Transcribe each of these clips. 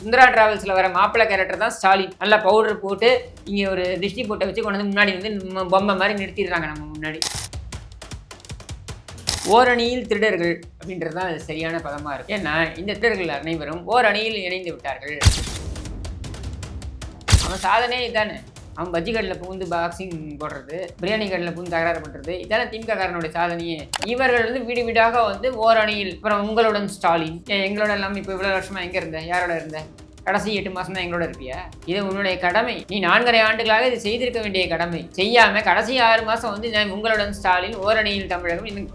சுந்தரா டிராவல்ஸில் வர மாப்பிள்ளை கேரக்டர் தான் ஸ்டாலின் நல்லா பவுடர் போட்டு இங்கே ஒரு திருஷ்டி போட்டை வச்சு கொண்டு வந்து முன்னாடி வந்து பொம்மை மாதிரி நிறுத்திடுறாங்க நம்ம முன்னாடி. ஓரணியில் திருடர்கள் அப்படின்றது தான் அது சரியான பதமாக இருக்கு. ஏன்னா இந்த திருடர்கள் அனைவரும் ஓரணியில் இணைந்து விட்டார்கள். அவன் சாதனையே இதானே. அவன் பஜ்ஜி கடையில் புகுந்து பாக்ஸிங் போடுறது பிரியாணி கடையில் புகுந்து தகராறு பண்ணுறது இதெல்லாம் திமுக காரனுடைய சாதனையே. இவர்கள் வந்து வீடு வீடாக வந்து ஓரணியில் அப்புறம் உங்களுடன் ஸ்டாலின். எங்களோட எல்லாம் இப்போ இவ்வளோ வருஷமா எங்கே இருந்தேன் யாரோட இருந்தேன் கடைசி எட்டு மாசம் தான் எங்களோட இருப்பியா? இது உன்னுடைய கடமை. நீ நான்கரை ஆண்டுகளாக இது செய்திருக்க வேண்டிய கடமை. செய்யாம கடைசி ஆறு மாசம் வந்து நான் உங்களுடன் ஸ்டாலின் ஓரணியில் தமிழகம் இன்னும்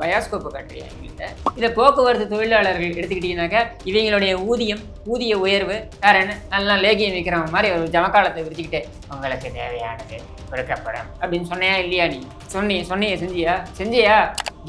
பயாஸ்கோப்பு காட்டுறியா எங்கள்கிட்ட? இதை போக்குவரத்து தொழிலாளர்கள் எடுத்துக்கிட்டீங்கன்னாக்கா இவங்களுடைய ஊதியம் ஊதிய உயர்வு வேற என்ன நல்லா லேகியம் வைக்கிறவங்க மாதிரி ஒரு ஜமக்காலத்தை விரிச்சுக்கிட்டு உங்களுக்கு தேவையானது கொடுக்கப்படும். அப்படின்னு சொன்னையா இல்லையா நீ? சொன்னி சொன்னிய செஞ்சியா? செஞ்சியா?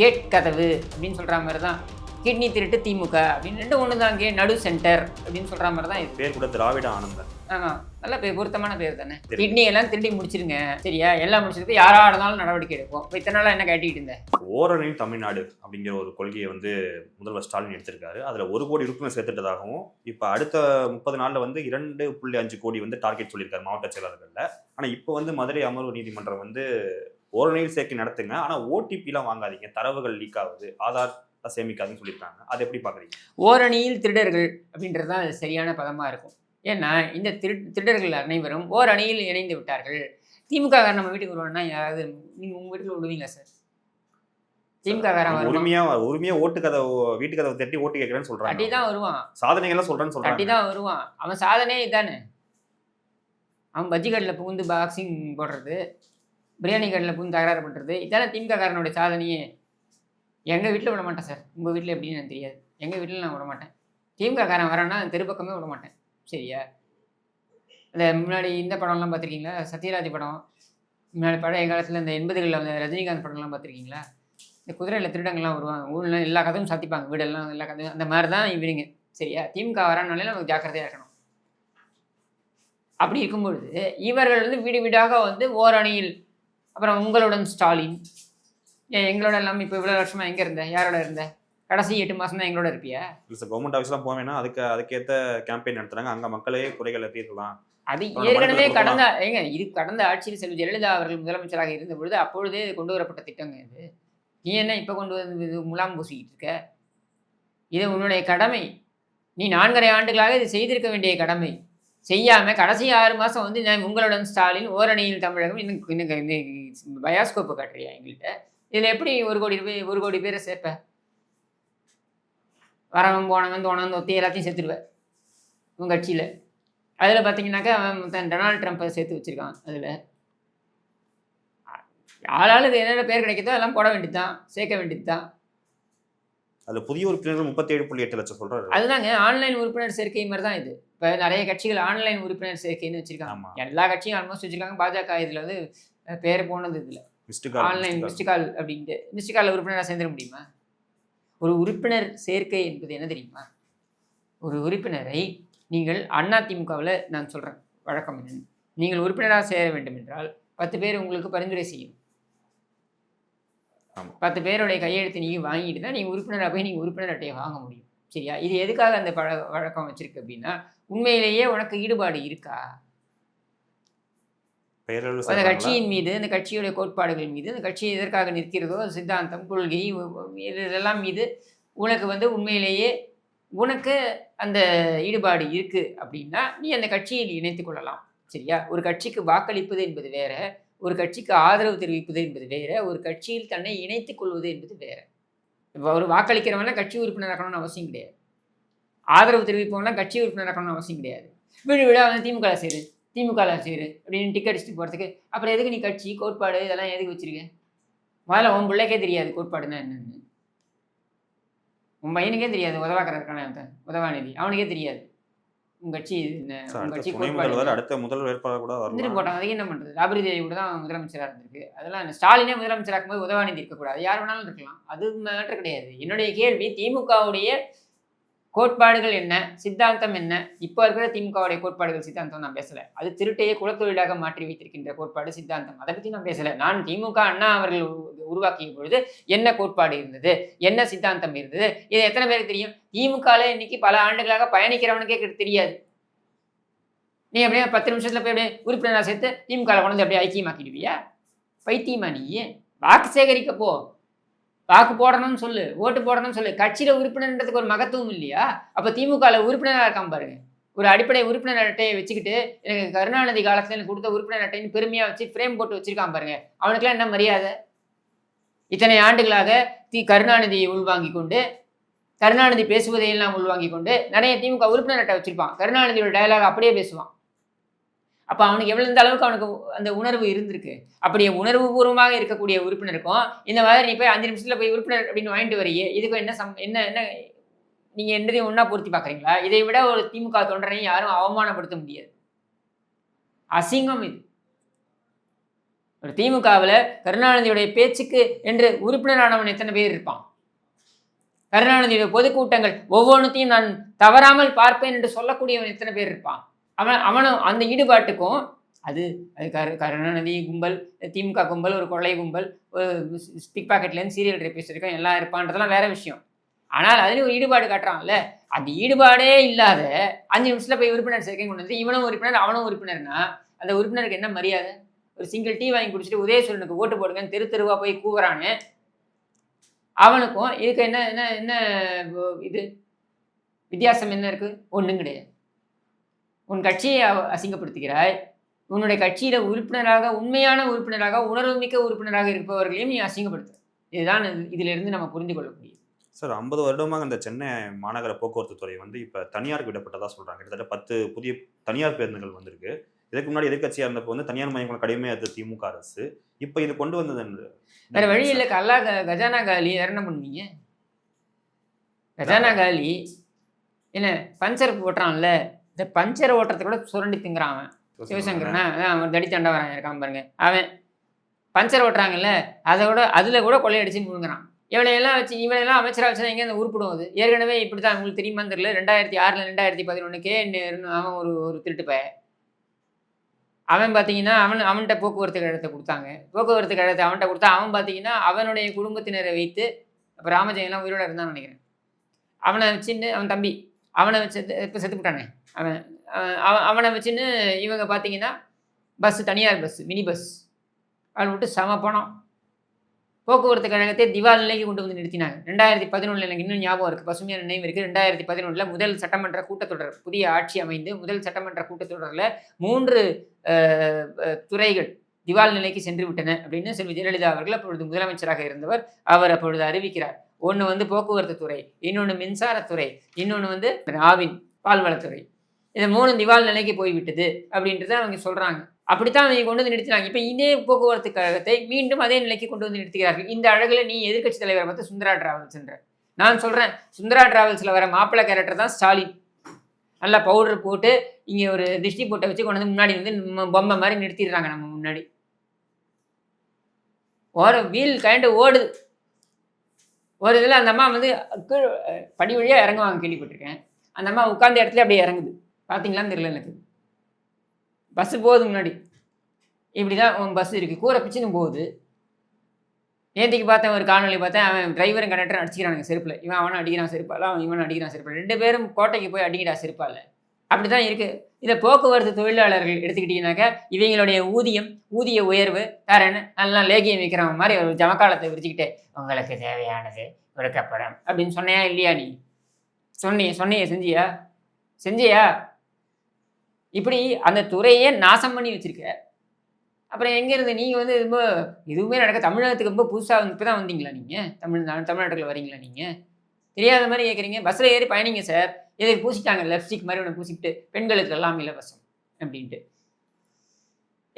கேட் கதவு அப்படின்னு சொல்கிற மாதிரி தான் கிட்னி திருட்டு திமுக அப்படின்னு ரெண்டு ஒன்று தான் இங்கே நடு சென்டர் அப்படின்னு சொல்ற மாதிரி தான் இது பேர் கூட திராவிட ஆனந்தன். ஆமா நல்ல பேர் பொருத்தமான பேர் தானே. கிட்னி எல்லாம் திருடி முடிச்சிருங்க. சரியா? எல்லாம் முடிச்சிருக்கு. யாரா இருந்தாலும் நடவடிக்கை எடுப்போம். இப்போ இத்தனை நாளா என்ன கேட்டுக்கிட்டு இருந்தேன் ஓரணியில் தமிழ்நாடு அப்படிங்கிற ஒரு கொள்கையை வந்து முதல்வர் ஸ்டாலின் எடுத்திருக்காரு. அதுல ஒரு கோடி உறுப்பினர் சேர்த்துட்டதாகவும் இப்ப அடுத்த முப்பது நாள்ல வந்து இரண்டு புள்ளி அஞ்சு கோடி வந்து டார்கெட் சொல்லியிருக்காரு மாவட்ட செயலாளர்கள்ல. ஆனா இப்போ வந்து மதுரை அமர்வு நீதிமன்றம் வந்து ஓரணியில் சேர்க்கை நடத்துங்க. ஆனா ஓடிபிலாம் வாங்காதீங்க. தரவுகள் லீக் ஆகுது. ஆதார் சேமிக்காதுன்னு சொல்லியிருக்காங்க. அதை எப்படி பாக்குறீங்க ஓரணியில் திருடர்கள் அப்படின்றது தான் சரியான பதமாக இருக்கும். ஏன்னா இந்த திரு திருடர்கள் அனைவரும் ஓரணியில் இணைந்து விட்டார்கள். திமுக நம்ம வீட்டுக்கு வருவான்னா யாராவது நீங்கள் உங்கள் வீட்டுக்கு விடுவீங்களா சார்? திமுக காரன் அவங்க வருவான். உரிமையா உரிமையா ஓட்டு கதவு வீட்டு கதவை தட்டி ஓட்டு கேட்கறேன்னு கட்டி சொல்றாங்க. தான் வருவான். சாதனைகள்லாம் சொல்றேன்னு கட்டி சொல்றாங்க. தான் வருவான். அவன் சாதனையே இதானே? அவன் பஜ்ஜி கடையில் புகுந்து பாக்ஸிங் போடுறது பிரியாணி கடையில் புகுந்து தகராறு பண்ணுறது இதானே திமுக காரனுடைய சாதனையே? எங்கள் வீட்டில் விட மாட்டேன் சார். உங்கள் வீட்டில் எப்படின்னு எனக்கு தெரியாது. எங்கள் வீட்டில் நான் விட மாட்டேன். திமுக காரன் வரான்னா தெரு பக்கமே விட மாட்டேன். சரியா? இந்த முன்னாடி இந்த படம்லாம் பார்த்துருக்கீங்களா? சத்யராஜ் படம். முன்னாடி பழைய காலத்தில் இந்த எண்பதுகளில் வந்து ரஜினிகாந்த் படம்லாம் பார்த்துருக்கீங்களா? இந்த குதிரையில் திருடங்கள்லாம் வருவாங்க. ஊரில் எல்லா கதையும் சாத்திப்பாங்க. வீடெல்லாம் எல்லா கதையும். அந்த மாதிரி தான் இவருங்க. சரியா? திமுக வரானாலே நமக்கு ஜாக்கிரதையாக இருக்கணும். அப்படி இருக்கும்பொழுது இவர்கள் வந்து வீடு வீடாக வந்து ஓரணியில் அப்புறம் உங்களுடன் ஸ்டாலின் ஏன் எங்களோட எல்லாம் இப்போ இவ்வளோ வருஷமா எங்கே இருந்த? யாரோட இருந்த? கடைசி எட்டு மாசம் தான் எங்களோட இருப்பியா? இல்லை சார் கவர்மெண்ட் ஆஃபீஸ்லாம் போவேன்னா அதுக்கு அதுக்கேற்ற கேம்பெயின் நடத்துறாங்க. அங்க மக்களே குறைகளை தீர்க்கலாம் அது ஏற்கனவே கடந்த ஏங்க இது கடந்த ஆட்சியில் செல்வி ஜெயலலிதா அவர்கள் முதலமைச்சராக இருந்த பொழுது அப்பொழுதே இது கொண்டு வரப்பட்ட திட்டங்க இது. நீ என்ன இப்போ கொண்டு வந்து இது முலாம் பூசிக்கிட்டு இருக்க? இது உன்னுடைய கடமை. நீ நான்கரை ஆண்டுகளாக இது செய்திருக்க வேண்டிய கடமை. செய்யாம கடைசி ஆறு மாசம் வந்து நான் உங்களுடன் ஸ்டாலின் ஓரணியில் தமிழகம் இன்னும் இன்னும் பயாஸ்கோப்பு காட்டுறியா எங்கள்கிட்ட? இதில் எப்படி ஒரு கோடி ரூபாய் ஒரு கோடி பேரை சேர்ப்ப? வரவன் போனவன் தோணவன் ஒத்தி எல்லாத்தையும் சேர்த்துருவேன் உங்கள் கட்சியில். அதில் பார்த்தீங்கன்னாக்கா அவன் டொனால்ட் ட்ரம்ப்பை சேர்த்து வச்சிருக்கான் அதில். ஆளாளுக்கு என்னென்ன பேர் கிடைக்குதோ எல்லாம் போட வேண்டியது தான் சேர்க்க வேண்டியது தான் அதுல புதிய உறுப்பினர்கள் முப்பத்தி ஏழு புள்ளி எட்டு லட்சம் சொல்றாரு. அதுதாங்க ஆன்லைன் உறுப்பினர் சேர்க்கை மாதிரி தான் இது. இப்போ நிறைய கட்சிகள் ஆன்லைன் உறுப்பினர் சேர்க்கைன்னு வச்சிருக்காங்க. எல்லா கட்சியும் ஆல்மோஸ்ட் வச்சிருக்காங்க. பாஜக இதில் வந்து பேர் போனது இதில். மிஸ்டு ஆன்லைன் மிஸ்டு கால் அப்படின்ட்டு. மிஸ்டு காலில் உறுப்பினராக சேர்ந்துட முடியுமா? ஒரு உறுப்பினர் சேர்க்கை என்பது என்ன தெரியுமா? ஒரு உறுப்பினரை நீங்கள் அதிமுகவில் நான் சொல்கிறேன் வழக்கம் என்னன்னு. நீங்கள் உறுப்பினராக சேர வேண்டும் என்றால் பத்து பேர் உங்களுக்கு பரிந்துரை செய்யும். பத்து பேருடைய கையெழுத்து நீங்கள் வாங்கிட்டு தான் நீங்கள் உறுப்பினராக போய் நீங்கள் உறுப்பினர் அட்டையை வாங்க முடியும். சரியா? இது எதுக்காக அந்த பழ வழக்கம் வச்சிருக்கு அப்படின்னா உண்மையிலேயே உனக்கு ஈடுபாடு இருக்கா? பெயரளவு அந்த? கட்சியின் மீது அந்த கட்சியுடைய கோட்பாடுகள் மீது அந்த கட்சி எதற்காக நிற்கிறதோ சித்தாந்தம் கொள்கை இதெல்லாம் மீது உனக்கு வந்து உண்மையிலேயே உனக்கு அந்த ஈடுபாடு இருக்கு அப்படின்னா நீ அந்த கட்சியில் இணைத்துக் கொள்ளலாம் சரியா? ஒரு கட்சிக்கு வாக்களிப்பது என்பது வேற ஒரு கட்சிக்கு ஆதரவு தெரிவிப்பது என்பது வேற ஒரு கட்சியில் தன்னை இணைத்துக் கொள்வது என்பது வேற. இப்போ ஒரு வாக்களிக்கிறவன்லாம் கட்சி உறுப்பினர் ஆக்கணும்னு அவசியம் கிடையாது. ஆதரவு தெரிவிப்பவன்லாம் கட்சி உறுப்பினர் ஆக்கணும்னு அவசியம் கிடையாது. வீடு வீடா வந்து திமுக சேரு. திமுக சேரு அப்படின்னு டிக்கெட் அடிச்சுட்டு போகிறதுக்கு அப்புறம் எதுக்கு நீ கட்சி கோட்பாடு இதெல்லாம் எதுக்கு வச்சிருக்க? முதல்ல உன் பிள்ளைக்கே தெரியாது கோட்பாடுன்னா என்னன்னு. உன் பையனுக்கே தெரியாது உதவாக்கற இருக்கானே உதவாநிதி. அவனுக்கே தெரியாது. உன் கட்சி அடுத்த முதல்வர் வேட்பாளர் கூட வரலாம் போட்டாங்க. அதுக்கு என்ன பண்றது? ராபரி தேவி கூட தான் முதலமைச்சராக இருந்திருக்கு. அதெல்லாம் ஸ்டாலினே முதலமைச்சராக இருக்கும்போது உதவாநிதி இருக்கக்கூடாது. யார் வேணாலும் இருக்கலாம். அது மேட்டர் கிடையாது. என்னுடைய கேள்வி திமுகவுடைய கோட்பாடுகள் என்ன? சித்தாந்தம் என்ன? இப்போ இருக்கிற திமுகவுடைய கோட்பாடுகள் சித்தாந்தம் நான் பேசல. அது திருட்டையே குலத்தொழிலாக மாற்றி வைத்திருக்கின்ற கோட்பாடு சித்தாந்தம். அதை பற்றி நான் பேசல. நான் திமுக அண்ணா அவர்கள் உருவாக்கிய பொழுது என்ன கோட்பாடு இருந்தது? என்ன சித்தாந்தம் இருந்தது? இது எத்தனை பேருக்கு தெரியும்? திமுகவில் இன்னைக்கு பல ஆண்டுகளாக பயணிக்கிறவனுக்கே தெரியாது. நீ அப்படியே பத்து நிமிஷத்துல போய் அப்படியே உறுப்பினராக சேர்த்து திமுகவில் கொண்டு அப்படியே ஐக்கியமாக்கிடுவியா? பைத்தியமா நீ? வாக்கு சேகரிக்கப்போ வாக்கு போடணும்னு சொல்லு ஓட்டு போடணும்னு சொல்லு. கட்சியில் உறுப்பினர்ன்றதுக்கு ஒரு மகத்துவம் இல்லையா? அப்போ திமுகவில் உறுப்பினராக இருக்கான் பாருங்க. ஒரு அடிப்படை உறுப்பினர் அட்டையை வச்சுக்கிட்டு எனக்கு கருணாநிதி காலத்தில் எனக்கு கொடுத்த உறுப்பினர் அட்டைன்னு பெருமையாக வச்சு ஃப்ரேம் போட்டு வச்சிருக்கான் பாருங்க. அவனுக்குலாம் என்ன மரியாதை? இத்தனை ஆண்டுகளாக தி கருணாநிதியை உள்வாங்கி கொண்டு கருணாநிதி பேசுவதையெல்லாம் உள்வாங்கி கொண்டு நிறைய திமுக உறுப்பினர் அட்டை வச்சிருப்பான். கருணாநிதியோட டயலாக் அப்படியே பேசுவான். அப்போ அவனுக்கு எவ்வளோ இந்த அளவுக்கு அவனுக்கு அந்த உணர்வு இருந்திருக்கு. அப்படியே உணர்வு பூர்வமாக இருக்கக்கூடிய உறுப்பினருக்கும் இந்த மாதிரி நீ போய் அஞ்சு நிமிஷத்தில் போய் உறுப்பினர் அப்படின்னு வாங்கிட்டு வரீங்க இதுக்கும் என்ன சம் என்ன என்ன நீங்கள் என்னதையும் ஒன்றா பூர்த்தி பார்க்குறீங்களா இதை விட ஒரு திமுக தொண்டனையும் யாரும் அவமானப்படுத்த முடியாது. அசிங்கம் இது. ஒரு திமுகவில் கருணாநிதியுடைய பேச்சுக்கு என்று உறுப்பினரானவன் எத்தனை பேர் இருப்பான்? கருணாநிதியுடைய பொதுக்கூட்டங்கள் ஒவ்வொன்றுத்தையும் நான் தவறாமல் பார்ப்பேன் என்று சொல்லக்கூடியவன் எத்தனை பேர் இருப்பான்? அவன் அவனும் அந்த ஈடுபாட்டுக்கும் அது அது கரு கருணாநிதி கும்பல் திமுக கும்பல் ஒரு கொள்ளை கும்பல் ஒரு ஸ்டிக் பாக்கெட்லேருந்து சீரியல் ரேபிஸ்ட் இருக்கும் எல்லாம் இருப்பான்றதெல்லாம் வேற விஷயம். ஆனால் அதுலேயும் ஒரு ஈடுபாடு காட்டுறான்ல. அந்த ஈடுபாடே இல்லாத அஞ்சு நிமிஷத்தில் போய் உறுப்பினர் சேர்க்கை கொண்டு வந்து இவனும் உறுப்பினர் அவனும் உறுப்பினர்னா அந்த உறுப்பினருக்கு என்ன மரியாதை? ஒரு சிங்கிள் டீ வாங்கி குடிச்சிட்டு உதயசூரனுக்கு ஓட்டு போடுங்கன்னு தெரு தெருவா போய் கூவுறானே அவனுக்கும் இதுக்கு என்ன என்ன என்ன இது வித்தியாசம் என்ன இருக்குது ஒன்றும் கிடையாது. உன் கட்சியை அசிங்கப்படுத்துகிறாய். உன்னுடைய கட்சியில உறுப்பினராக உண்மையான உறுப்பினராக உணர்வுமிக்க உறுப்பினராக இருப்பவர்களையும் நீ அசிங்கப்படுத்து. இதுதான் இது- இதிலிருந்து நம்ம புரிந்து கொள்ளக்கூடியது சார் ஐம்பது வருடமாக இந்த சென்னை மாநகர போக்குவரத்து துறை வந்து இப்போ தனியாருக்கு விடப்பட்டதா சொல்றாங்க. கிட்டத்தட்ட பத்து புதிய தனியார் பேருந்துகள் வந்திருக்கு. இதுக்கு முன்னாடி எதிர்க்கட்சியாக இருந்தப்போ வந்து தனியார் மையங்களை கடுமையாக எடுத்த திமுக அரசு. இப்போ இது கொண்டு வந்தது வேற வழி இல்லை கல்லா கஜானா காலி வேற என்ன பண்ணுவீங்க? கஜானா காலி என்ன பஞ்சர் ஓட்டுறான்ல இந்த பஞ்சர் ஓட்டுறதை கூட சுரண்டி திங்குறான் அவன். சிவசங்கரனா. அவன் தடித்தாண்டா வரான் இருக்கான் பாருங்க. அவன் பஞ்சர் ஓட்டுறாங்கல்ல அதை விட அதில் கூட கொள்ளையடிச்சு முழுங்குறான். இவனையெல்லாம் வச்சு இவனையெல்லாம் அமைச்சராக வச்சா எங்கே அந்த உருப்பிடும் அது. ஏற்கனவே இப்படி தான் உங்களுக்கு தெரியுமான்னு தெரியல. ரெண்டாயிரத்தி ஆறில் ரெண்டாயிரத்தி பதினொன்றுக்கே அவன் ஒரு ஒரு திருட்டு பையன். அவன் பார்த்தீங்கன்னா அவன் அவன்கிட்ட போக்குவரத்து கழகத்தை கொடுத்தாங்க. போக்குவரத்து கழகத்தை அவன்கிட்ட கொடுத்தா அவன் பார்த்தீங்கன்னா அவனுடைய குடும்பத்தினரை வைத்து அப்போ ராமஜெயம்லாம் உயிரோட இருந்தான்னு நினைக்கிறேன். அவனை வச்சுன்னு அவன் தம்பி. அவனை வச்சு இப்போ செத்து விட்டானே அவன் அவன் அவன் அவனை வச்சுன்னு இவங்க பார்த்தீங்கன்னா பஸ் தனியார் பஸ் மினி பஸ் அவன் விட்டு சம பணம். போக்குவரத்து கழகத்தை திவால் நிலைக்கு கொண்டு வந்து நிறுத்தினாங்க. ரெண்டாயிரத்தி பதினொன்றில் எனக்கு இன்னும் ஞாபகம் இருக்குது பசுமையான நினைவு இருக்குது ரெண்டாயிரத்தி பதினொன்றில் முதல் சட்டமன்ற கூட்டத்தொடர் புதிய ஆட்சி அமைந்து முதல் சட்டமன்ற கூட்டத்தொடரில் மூன்று துறைகள் திவால் நிலைக்கு சென்று விட்டன அப்படின்னு செல்வி ஜெயலலிதா அவர்கள் அப்பொழுது முதலமைச்சராக இருந்தவர் அவர் அப்பொழுது அறிவிக்கிறார். ஒன்று வந்து போக்குவரத்து துறை இன்னொன்று மின்சாரத்துறை இன்னொன்று வந்து ஆவின் பால்வளத்துறை இந்த மூணு திவால் நிலைக்கு போய்விட்டது அப்படின்றத அவங்க சொல்கிறாங்க அப்படித்தான் அவங்க கொண்டு வந்து நிறுத்தினாங்க. இப்போ இதே போக்குவரத்து கழகத்தை மீண்டும் அதே நிலைக்கு கொண்டு வந்து நிறுத்துகிறார்கள். இந்த அழகில் நீ எதிர்கட்சி தலைவரை பார்த்து சுந்தரா டிராவல்ஸ்ன்ற நான் சொல்கிறேன் சுந்தரா டிராவல்ஸில் வர மாப்பிள்ளை கேரக்டர் தான் ஸ்டாலின். நல்லா பவுடர் போட்டு இங்கே ஒரு திஷ்டி போட்டை வச்சு கொண்டு வந்து முன்னாடி வந்து பொம்மை மாதிரி நிறுத்திடுறாங்க நம்ம முன்னாடி. ஓர வீல் கைண்டு ஓடுது. ஒரு இதில் அந்த அம்மா வந்து கீழ் படி வழியாக இறங்குவாங்க கேள்விப்பட்டிருக்கேன். அந்த அம்மா உட்காந்த இடத்துல அப்படியே இறங்குது. பார்த்தீங்களான்னு தெரியல எனக்கு. பஸ்ஸு போகுது முன்னாடி. இப்படி தான் உன் பஸ் இருக்குது கூரை பிச்சுன்னு போகுது. நேற்றுக்கு பார்த்தேன் ஒரு காணொலி பார்த்தேன். அவன் டிரைவரும் கண்டக்டரும் அடிச்சுக்கிறானுங்க செருப்பில். இவன் அவனை அடிக்கிறான் செருப்பால் அவன் இவன் அடிக்கிறான் செருப்பால். ரெண்டு பேரும் கோட்டைக்கு போய் அடிக்கிறா செருப்பால. அப்படி தான் இருக்குது இதை போக்குவரத்து தொழிலாளர்கள் எடுத்துக்கிட்டீங்கன்னாக்கா இவங்களுடைய ஊதியம் ஊதிய உயர்வு வேற என்ன? நல்லா லேகியம் விற்கிற மாதிரி ஒரு ஜமக்காலத்தை விரிச்சுக்கிட்டு உங்களுக்கு தேவையானது கொடுக்கப்படும். அப்படின்னு சொன்னையா இல்லையா நீ? சொன்னிய சொன்னிய செஞ்சியா? செஞ்சியா? இப்படி அந்த துறையே நாசம் பண்ணி வச்சிருக்க. அப்புறம் எங்கேருந்து நீங்கள் வந்து ரொம்ப எதுவுமே நடக்க தமிழகத்துக்கு ரொம்ப புதுசாக வந்து இப்போ தான் வந்தீங்களா நீங்கள் தமிழ் தமிழ்நாட்டுக்குள்ள வரீங்களா நீங்கள் தெரியாத மாதிரி கேட்குறீங்க பஸ்ஸில் ஏறி பயணிங்க சார். இதை பூசிட்டாங்க லெப்ஸ்டிக் மாதிரி ஒன்று பூசிக்கிட்டு பெண்களுக்கு எல்லாம் இலவசம் அப்படின்ட்டு.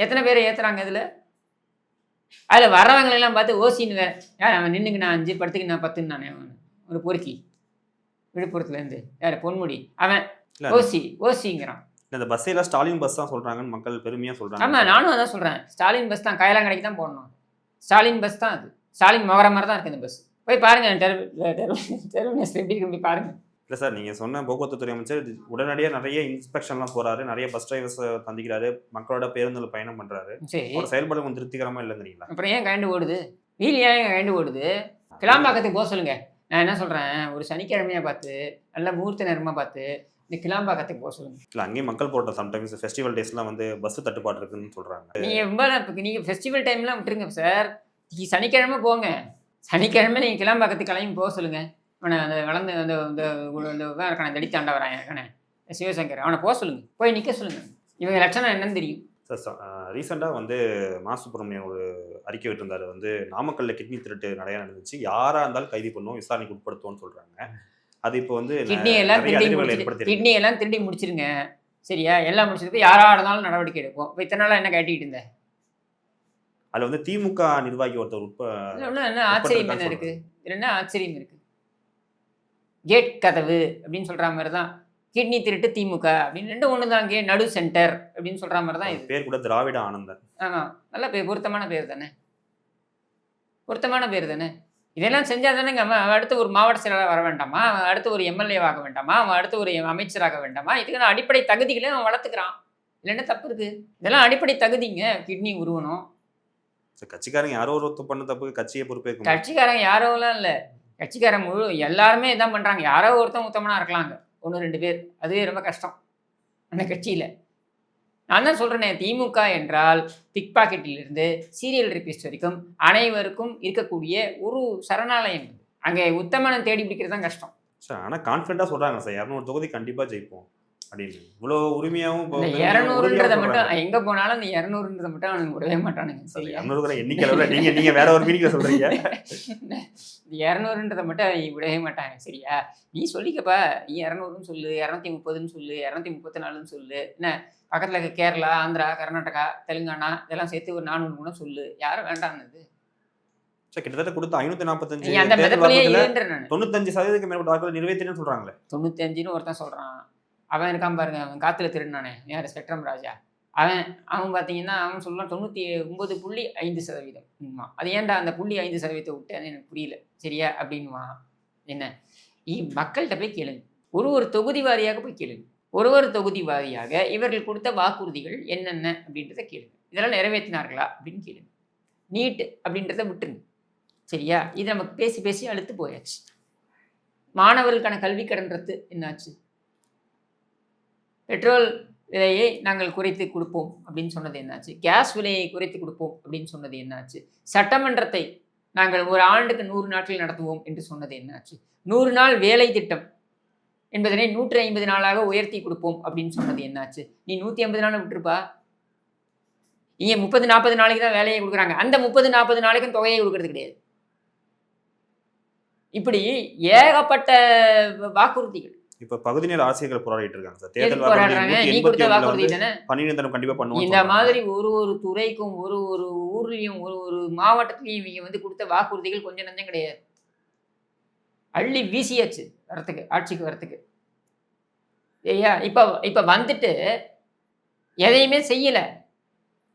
எத்தனை பேரை ஏத்துறாங்க இதுல? அதில் வர்றவங்களெல்லாம் பார்த்து ஓசின்னு வேற யார் அவன் நின்னுக்கு நான் அஞ்சு படத்துக்கு நான் பத்துன்னு நானே ஒரு பொறுக்கி விழுப்புரத்துலேருந்து. யார் பொன்முடி அவன் ஓசி ஓசிங்கிறான். இந்த பஸ்ஸையில் ஸ்டாலின் பஸ் தான் சொல்றாங்கன்னு மக்கள் பெருமையா சொல்றாங்க. ஆமாம் நானும் அதான் சொல்கிறேன் ஸ்டாலின் பஸ் தான் கடைக்கு தான் போடணும். ஸ்டாலின் பஸ் தான் அது. ஸ்டாலின் முகர மாதிரி தான் இருக்குது இந்த பஸ் போய் பாருங்க டெர்மினஸ் எப்படி இருக்கு போய் பாருங்க. இல்லை சார் நீங்கள் சொன்ன போக்குவரத்து துறை அமைச்சர் உடனடியாக நிறைய இன்ஸ்பெக்ஷன்லாம் போறாரு நிறைய பஸ் டிரைவர்ஸை சந்திக்கிறாரு மக்களோட பேருந்தில் பயணம் பண்றாரு. சரி. அவரோட செயல்பாடு கொஞ்சம் திருப்திகரமா இல்லைங்கிறீங்களா? அப்புறம் ஏன் கரண்ட் ஓடுது? வீல் ஏன் கரண்ட் ஓடுது? கிளாம்பாக்கத்துக்கு போக சொல்லுங்க. நான் என்ன சொல்றேன்? ஒரு சனிக்கிழமையா பார்த்து நல்ல முகூர்த்த நேரமா பார்த்து இந்த கிளாம்பாக்கத்துக்கு போக சொல்லுங்க. இல்லை அங்கேயும் மக்கள் போட்ட சம்டைம்ஸ் ஃபெஸ்டிவல் டேஸ்லாம் வந்து பஸ் தட்டுப்பாடு இருக்குன்னு சொல்றாங்க. நீங்க ரொம்ப இப்போ நீங்க ஃபெஸ்டிவல் டைம்லாம் விட்டுருங்க சார் சனிக்கிழமை போங்க. சனிக்கிழமை நீங்க கிளாம்பாக்கத்துக்கு கிளம்பி போக சொல்லுங்க. அவனை அந்த வளர்ந்து அந்த இந்த இருக்கானே தடித்தாண்டா வரான் இருக்கானே சிவசங்கர் அவனை போக சொல்லுங்க. போய் நிக்க சொல்லுங்க. இவங்க லட்சணம் என்னன்னு தெரியும். சார் ரீசெண்டாக வந்து மா சுப்பிரமணியன் ஒரு அறிக்கை விட்டிருந்தாரு. வந்து நாமக்கல்ல கிட்னி திருட்டு நிறைய நடந்துச்சு. யாரா இருந்தாலும் கைது பண்ணுவோம் விசாரணைக்கு உட்படுத்துவோம்னு சொல்றாங்க. அது இப்போ வந்து கிட்னி எல்லாம் திருடி. கிட்னி எல்லாம் திருடி முடிச்சிருங்க. சரியா? எல்லாம் முடிச்சதுக்கு யாரா இருந்தாலும் நடவடிக்கை எடுப்போம். இப்போ இத்தனை நாளா என்ன கேட்டிட்டு இருந்தேன் அதுல வந்து திமுக நிர்வாகி ஒருத்தர் உட்ப இதுல ஒண்ணும் என்ன ஆச்சரியம் என்ன உட்பட்டிருக்கான்னு இருக்கு? இதுல என்ன ஆச்சரியம் இருக்கு? கேட் கதவு அப்படின்னு சொல்ற மாதிரி தான் கிட்னி திருட்டு திமுக அப்படின்னு ரெண்டு ஒன்று தான் கே நடு சென்டர் அப்படின்னு சொல்ற மாதிரி தான் இது. பேர் கூட திராவிட ஆனந்தன். ஆமா. நல்ல பேர் பொருத்தமான பேர் தானே? பொருத்தமான பேர் தானே? இதெல்லாம் செஞ்சா தானேங்க. அவன் அடுத்து ஒரு மாவட்ட செயலாளர் வர வேண்டாமா? அவன் அடுத்து ஒரு எம்எல்ஏ ஆக வேண்டாமா? அவன் அடுத்து ஒரு அமைச்சராக வேண்டாமா? இதுக்கான அடிப்படை தகுதிகளை அவன் வளர்த்துக்கிறான். இதுல என்ன தப்பு இருக்கு? இதெல்லாம் அடிப்படை தகுதிங்க. கிட்னி உருவணும். கட்சிக்காரங்க யாரோ ஒருத்தர் பண்ண தப்பு கட்சியை பொறுப்பேற்கும் கட்சிக்காரங்க யாரோலாம் இல்லை. கட்சிக்காரன் முழு எல்லாருமே இதான் பண்ணுறாங்க யாரோ ஒருத்தன் உத்தமனாக இருக்கலாங்க ஒன்று ரெண்டு பேர். அதுவே ரொம்ப கஷ்டம். அந்த கட்சியில். நான் தான் சொல்கிறேனே திமுக என்றால் பிக் பாக்கெட்டிலிருந்து சீரியல் ரிப்பீஸ்ட் வரைக்கும் அனைவருக்கும் இருக்கக்கூடிய ஒரு சரணாலயம் அங்கே உத்தமனை தேடி பிடிக்கிறது தான் கஷ்டம். சார் ஆனால் கான்ஃபிடண்டா சொல்கிறாங்க சார். இரநூறு தொகுதி கண்டிப்பாக ஜெயிப்போம். அப்படின்னு இவ்வளோ பெருமையாவும் இரநூறுன்றதை மட்டும். எங்கே போனாலும் அந்த இரநூறுன்றதை மட்டும் அவனுக்கு விடவே மாட்டானுங்க சார், இரநூறுங்கிற எண்ணிக்கை அளவுல நீங்க நீங்க வேற ஒரு மீனிங்ல சொல்றீங்க. இரநூறுன்றதை மட்டும் விடவே மாட்டாங்க சரியா? நீ சொல்லிக்கப்பா நீ இரநூறுன்னு சொல்லு இரநூத்தி முப்பதுன்னு சொல்லு இரநூத்தி முப்பத்தி நாலுன்னு சொல்லு. என்ன? பக்கத்தில் இருக்க கேரளா ஆந்திரா கர்நாடகா தெலுங்கானா இதெல்லாம் சேர்த்து ஒரு நானூறு கூட சொல்லு. யாரும் வேண்டாம்னது சார் கிட்டத்தட்ட கொடுத்த ஐநூத்தி நாற்பத்தஞ்சு தொண்ணூத்தஞ்சு சதவீதத்துக்கு மேற்பட்ட வாக்குகள் நிறைவேற்றினு சொல்றாங்களே. தொண்ணூத்தி அஞ்சுன்னு ஒருத்தன் சொல்றான். அவன் இருக்கான் பாருங்க அவன் காத்துல திருடினானே. யார்? ஸ்பெக்ட்ரம் ராஜா. அவன் அவன் பார்த்தீங்கன்னா அவன் சொல்லலாம் தொண்ணூற்றி ஒம்பது புள்ளி ஐந்து சதவீதம். அது ஏன்டா அந்த புள்ளி ஐந்து சதவீதத்தை விட்டேன்னு எனக்கு புரியல. சரியா? அப்படின்வான் என்ன? இ மக்கள்கிட்ட போய் கேளுங்க ஒரு ஒரு தொகுதி வாரியாக போய் கேளுங்க ஒரு ஒரு தொகுதி வாரியாக இவர்கள் கொடுத்த வாக்குறுதிகள் என்னென்ன அப்படின்றத கேளுங்க இதெல்லாம் நிறைவேற்றினார்களா அப்படின்னு கேளுங்க நீட் அப்படின்றத விட்டுருங்க சரியா? இது நமக்கு பேசி பேசி அழுத்து போயாச்சு. மாணவர்களுக்கான கல்வி கடன் ரத்து என்னாச்சு? பெட்ரோல் விலையை நாங்கள் குறைத்து கொடுப்போம் அப்படின்னு சொன்னது என்னாச்சு? கேஸ் விலையை குறைத்து கொடுப்போம் அப்படின்னு சொன்னது என்னாச்சு? சட்டமன்றத்தை நாங்கள் ஒரு ஆண்டுக்கு நூறு நாட்கள் நடத்துவோம் என்று சொன்னது என்னாச்சு? நூறு நாள் வேலை திட்டம் என்பதனை நூற்றி ஐம்பது நாளாக உயர்த்தி கொடுப்போம் அப்படின்னு சொன்னது என்னாச்சு? நீ நூற்றி ஐம்பது நாள் விட்டுருப்பா. இங்கே முப்பது நாற்பது நாளைக்கு தான் வேலையை கொடுக்குறாங்க. அந்த முப்பது நாற்பது நாளைக்கும் தொகையை கொடுக்கறது கிடையாது. இப்படி ஏகப்பட்ட வாக்குறுதிகள் இப்ப பகுதி நேர ஆசிரியர்கள் போராடிட்டு இருக்காங்க சார். தேர்தல் கண்டிப்பா பண்ணுவோம் இந்த மாதிரி ஒரு ஒரு துறைக்கும் ஒரு ஒரு ஊர்லயும் ஒரு ஒரு மாவட்டத்திலையும் இவங்க வந்து கொடுத்த வாக்குறுதிகள் கொஞ்சம் நஞ்சம் கிடையாது. அள்ளி வீசியாச்சு வரத்துக்கு ஆட்சிக்கு வரத்துக்கு ஐயா இப்போ இப்போ வந்துட்டு எதையுமே செய்யலை.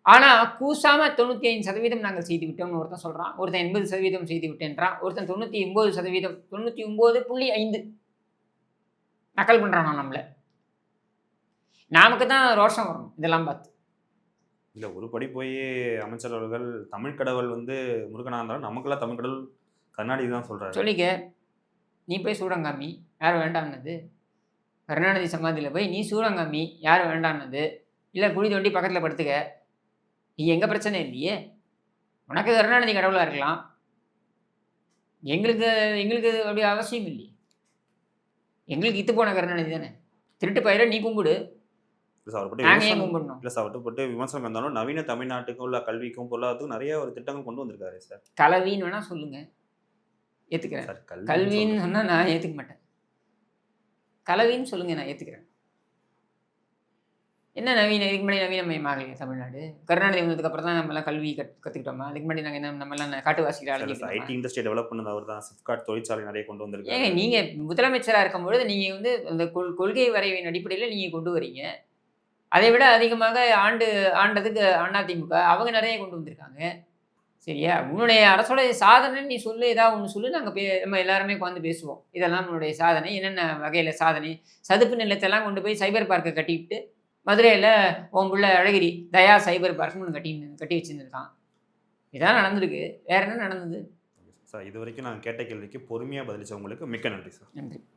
ஆனால் கூசாம தொண்ணூற்றி ஐந்து சதவீதம் நாங்கள் செய்து விட்டோம்னு ஒருத்தன் சொல்கிறான் ஒருத்தன் எண்பது சதவீதம் செய்து விட்டேன்றான் ஒருத்தன் தொண்ணூற்றி ஒம்பது சதவீதம் தொண்ணூற்றி ஒம்பது புள்ளி ஐந்து நக்கல் பண்ணுறான் நம்மளை? நமக்கு தான் ரோஷம் வரும் இதெல்லாம் பார்த்து. இல்ல ஒரு படி போய் அமைச்சர் அவர்கள் தமிழ் கடவுள் வந்து முருகனா இருந்தாலும் நமக்கெல்லாம் தமிழ் கடவுள் கர்நாடகி தான் சொல்றாரு. சொல்லிக்க நீ போய் சூடங்காமி யார் வேண்டாம்னது? கருணாநிதி சமாதியில் போய் நீ சூடங்காமி யார் வேண்டாம்னது? இல்லை குழி தோண்டி பக்கத்தில் படுத்துக்க. நீ எங்கள் பிரச்சனை இல்லையே? உனக்கு கருணாநிதி கடவுளாக இருக்கலாம். எங்களுக்கு எங்களுக்கு அப்படி அவசியம் இல்லையே. எங்களுக்கு இத்து போன கருணாநிதி தானே? திருட்டு பயிரை நீ கும்பிடு. ப்ளஸ் அவர் கும்பிடணும். ப்ளஸ் அவர்கிட்ட போட்டு விமர்சனம் இருந்தாலும் நவீன தமிழ்நாட்டுக்கும் உள்ள கல்விக்கும் பொருளாதாரத்துக்கும் நிறைய ஒரு திட்டங்கள் கொண்டு வந்திருக்காரு சார். கலவின்னு ஏற்றுக்கிறேன் சார் கல்வி கல்வின்னு சொன்னால் நான் ஏற்றுக்க மாட்டேன். கலவின்னு சொல்லுங்கள் நான் ஏற்றுக்கிறேன் என்ன நவீன இதுக்கு முன்னாடி நவீனமயமாகலையா தமிழ்நாடு? கருணாநிதி வந்ததுக்கு அப்புறம் தான் நம்மலாம் கல்வி கற்றுக்கிட்டோமா அதுக்கு முன்னாடி நாங்கள் என்ன நம்மலாம் காட்டுவாசிகள் ஐடி அழைஞ்சிக்கிட்டோமா இண்டஸ்ட்ரி டெவலப் பண்ணது அவர் தான். சிப்காட் தொழிற்சாலை நிறைய கொண்டு ஏங்க வந்திருக்காரு நீங்கள் முதலமைச்சராக இருக்கும்பொழுது நீங்கள் வந்து அந்த கொள் கொள்கை வரைவின் அடிப்படையில் நீங்கள் கொண்டு வரீங்க. அதை விட அதிகமாக ஆண்டு ஆண்டதுக்கு அதிமுக அவங்க நிறைய கொண்டு வந்திருக்காங்க. சரியா? உன்னுடைய அரசோடைய சாதனை நீ சொல்லு ஏதாவது ஒன்று சொல்லு நாங்கள் பே நம்ம எல்லாருமே உட்காந்து பேசுவோம். இதெல்லாம் உன்னுடைய சாதனை. என்னென்ன வகையில் சாதனை? சதுப்பு நிலத்தெல்லாம் கொண்டு போய் சைபர் பார்க்கை கட்டிவிட்டு மதுரையில் உன் புள்ள அழகிரி தயா சைபர் பார்க்னு கட்டி கட்டி வச்சுருந்துருக்கான். இதான் நடந்திருக்கு. வேற என்ன நடந்தது? சார் இது வரைக்கும் நான் கேட்ட கேள்விக்கு பொறுமையாக பதிலளிச்சவங்களுக்கு மிக்க நன்றி சார் நன்றி.